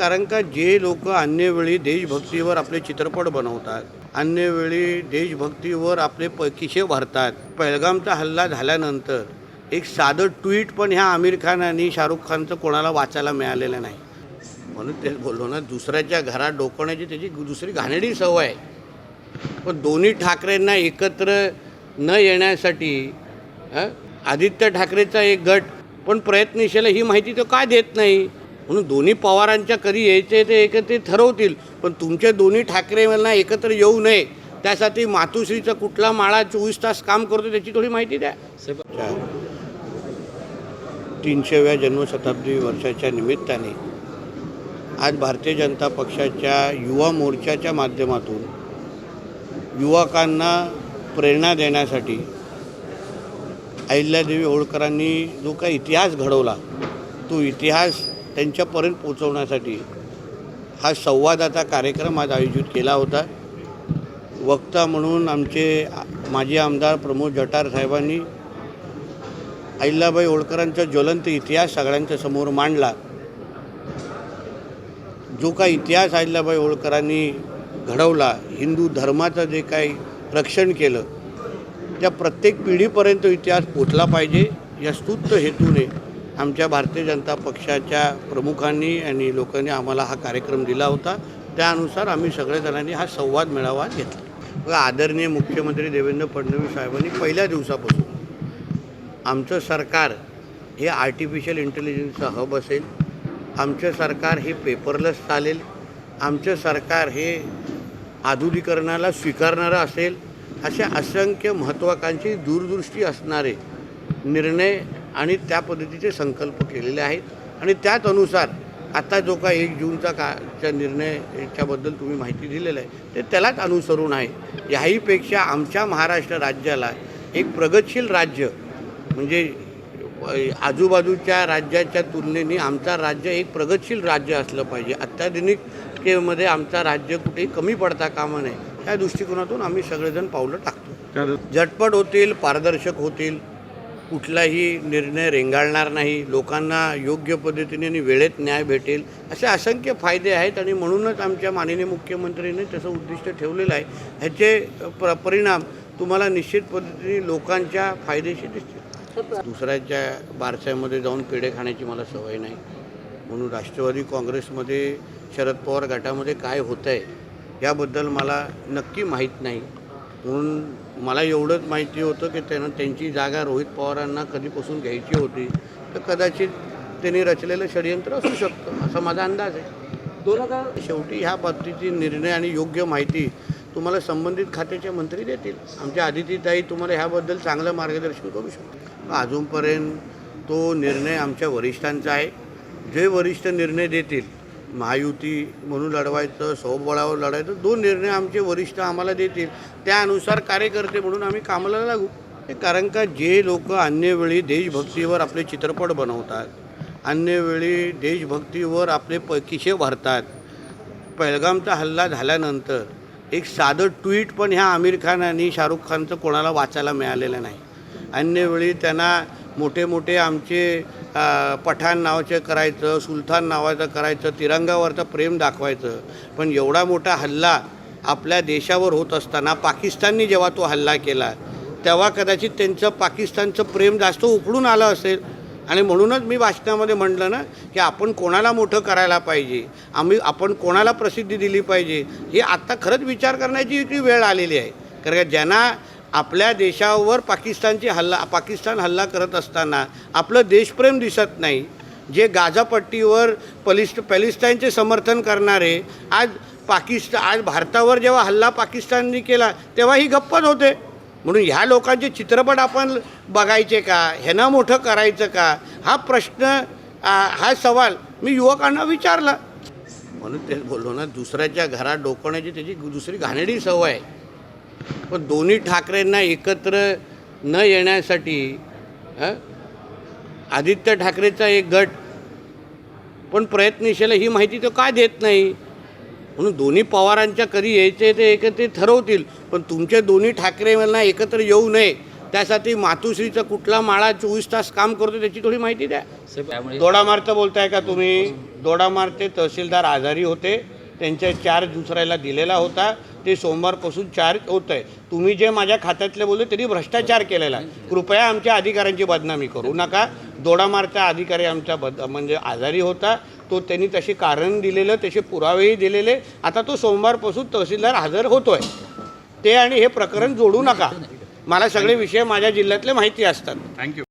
कारण का जे लोक अन्यवेळी देशभक्तीवर आपले चित्रपट बनवतात अन्यवेळी देशभक्तीवर आपले प किशे भरतात. पहलगामचा हल्ला झाल्यानंतर एक साधं ट्विट पण ह्या आमिर खान आणि शाहरुख खानचं कोणाला वाचायला मिळालेलं नाही. म्हणून तेच बोललो ना दुसऱ्याच्या घरात डोकवण्याची त्याची दुसरी घाणेडी सवय आहे. पण दोन्ही ठाकरेंना एकत्र न येण्यासाठी आदित्य ठाकरेचा एक गट पण प्रयत्नशील ही माहिती तो का देत नाही? म्हणून दोन्ही पवारांच्या कधी यायचे ते एकत्र ठरवतील. पण तुमचे दोन्ही ठाकरे मला एकत्र येऊ नये. त्यासाठी मातुश्रीचा कुठला माळा चोवीस तास काम करतो त्याची थोडी माहिती द्या. तीनशेव्या जन्मशताब्दी वर्षाच्या निमित्ताने आज भारतीय जनता पक्षाच्या युवा मोर्चाच्या माध्यमातून युवकांना प्रेरणा देण्यासाठी अहिल्यादेवी होळकरांनी जो काही इतिहास घडवला तो इतिहास त्यांच्यापर्यंत पोचवण्यासाठी हा संवादाचा कार्यक्रम आज आयोजित केला होता. वक्ता म्हणून आमचे माजी आमदार प्रमोद जटार साहेबांनी अहिल्याबाई होळकरांचा ज्वलंत इतिहास सगळ्यांच्या समोर मांडला. जो काही इतिहास अहिल्याबाई होळकरांनी घडवला हिंदू धर्माचं जे काही रक्षण केलं त्या प्रत्येक पिढीपर्यंत इतिहास पोचला पाहिजे या स्तुत्त हेतूने आमच्या भारतीय जनता पक्षाच्या प्रमुखांनी आणि लोकांनी आम्हाला हा कार्यक्रम दिला होता. त्यानुसार आम्ही सगळेजणांनी हा संवाद मेळावा घेतला. बघा आदरणीय मुख्यमंत्री देवेंद्र फडणवीस साहेबांनी पहिल्या दिवसापासून आमचं सरकार हे आर्टिफिशियल इंटेलिजन्सचं हब असेल. आमचं सरकार हे पेपरलेस चालेल. आमचं सरकार हे आधुनिकरणाला स्वीकारणारं असेल. अशा असंख्य महत्त्वाकांक्षी दूरदृष्टी असणारे निर्णय आणि त्या पद्धतीचे संकल्प केलेले आहेत. आणि त्याच अनुसार आता जो का एक जूनचा का च्या निर्णय याच्याबद्दल तुम्ही माहिती दिलेलं आहे ते त्यालाच अनुसरून आहे. याहीपेक्षा आमच्या महाराष्ट्र राज्याला एक प्रगतशील राज्य म्हणजे आजूबाजूच्या राज्याच्या तुलनेने आमचा राज्य एक प्रगतशील राज्य असलं पाहिजे. अत्याधुनिकतेमध्ये आमचा राज्य कुठेही कमी पडता कामा नये या दृष्टिकोनातून आम्ही सगळेजण पावलं टाकतो. झटपट होतील पारदर्शक होतील कुठलाही निर्णय रेंगाळणार नाही लोकांना योग्य पद्धतीने आणि वेळेत न्याय भेटेल असे असंख्य फायदे आहेत आणि म्हणूनच आमच्या माननीय मुख्यमंत्र्यांनी तसं उद्दिष्ट ठेवलेलं आहे. ह्याचे प्र परिणाम तुम्हाला निश्चित पद्धतीने लोकांच्या फायदेशीर दिसतील. दुसऱ्याच्या बारशामध्ये जाऊन पेढे खाण्याची मला सवय नाही. म्हणून राष्ट्रवादी काँग्रेसमध्ये शरद पवार गटामध्ये काय होतं आहे याबद्दल मला नक्की माहीत नाही. म्हणून मला एवढंच माहिती होतं की त्यांना त्यांची जागा रोहित पवारांना कधीपासून घ्यायची होती. तर कदाचित त्यांनी रचलेलं षडयंत्र असू शकतं असा माझा अंदाज आहे. दोन हजार शेवटी ह्या बाबतीची निर्णय आणि योग्य माहिती तुम्हाला संबंधित खात्याचे मंत्री देतील. आमच्या आदितीताई तुम्हाला ह्याबद्दल चांगलं मार्गदर्शन करू शकतो अजूनपर्यंत तो निर्णय आमच्या वरिष्ठांचा आहे. जे वरिष्ठ निर्णय देतील महायुती म्हणून लढवायचं स्वबळावर लढायचं दोन निर्णय आमचे वरिष्ठ आम्हाला देतील. त्यानुसार कार्यकर्ते म्हणून आम्ही कामाला लागू. कारण का जे लोक अन्यवेळी देशभक्तीवर आपले चित्रपट बनवतात अन्यवेळी देशभक्तीवर आपले प किशे भरतात. पहलगामचा हल्ला झाल्यानंतर एक साधं ट्विट पण ह्या आमिर खान आणि शाहरुख खानचं कोणाला वाचायला मिळालेलं नाही. अन्यवेळी त्यांना मोठे मोठे आमचे पठाण नावाचे करायचं सुलतान नावाचं करायचं तिरंगावरचं प्रेम दाखवायचं. पण एवढा मोठा हल्ला आपल्या देशावर होत असताना पाकिस्ताननी जेव्हा तो हल्ला केला तेव्हा कदाचित त्यांचं पाकिस्तानचं प्रेम जास्त उकळून आलं असेल. आणि म्हणूनच मी भाषणामध्ये म्हटलं ना की आपण कोणाला मोठं करायला पाहिजे? आम्ही आपण कोणाला प्रसिद्धी दिली पाहिजे? हे आत्ता खरंच विचार करण्याची ती वेळ आलेली आहे. कारण का ज्यांना आपल्या देशावर पाकिस्तानची हल्ला पाकिस्तान हल्ला करत असताना आपलं देशप्रेम दिसत नाही. जे गाझापट्टीवर पलिस्ट पॅलिस्टाईनचे समर्थन करणारे आज पाकिस्तान आज भारतावर जेव्हा हल्ला पाकिस्तानने केला तेव्हाही गप्पत गप्पच होते म्हणून ह्या लोकांचे चित्रपट आपण बघायचे का? ह्यांना मोठं करायचं का? हा प्रश्न हा सवाल मी युवकांना विचारला. म्हणून तेच बोललो ना दुसऱ्याच्या घरात डोकवण्याची त्याची दुसरी घाणेडी सवय आहे. पण दोन्ही ठाकरेंना एकत्र न येण्यासाठी आदित्य ठाकरेचा एक गट पण प्रयत्नशील ही माहिती तो का देत नाही? म्हणून दोन्ही पवारांच्या कधी यायचे ते एकत्र ठरवतील पण तुमचे दोन्ही ठाकरे मला एकत्र येऊ नये त्यासाठी मातुश्रीचा कुठला माळा चोवीस तास काम करतो त्याची थोडी माहिती द्या. दोडामार्ग बोलताय का तुम्ही? दोडामार्गचे तहसीलदार आजारी होते त्यांचे चार्ज दुसऱ्याला दिलेला होता ते सोमवारपासून चार्ज होत आहे तुम्ही जे माझ्या खात्यातले बोलले त्यांनी भ्रष्टाचार केलेला आहे. कृपया आमच्या अधिकाऱ्यांची बदनामी करू नका. दोडामारचा अधिकारी आमचा बद म्हणजे आजारी होता. तो त्यांनी तसे कारण दिलेलं तसे पुरावेही दिलेले. आता तो सोमवारपासून तहसीलदार हजर होतोय. ते आणि हे प्रकरण जोडू नका. मला सगळे विषय माझ्या जिल्ह्यातले माहिती असतात. थँक्यू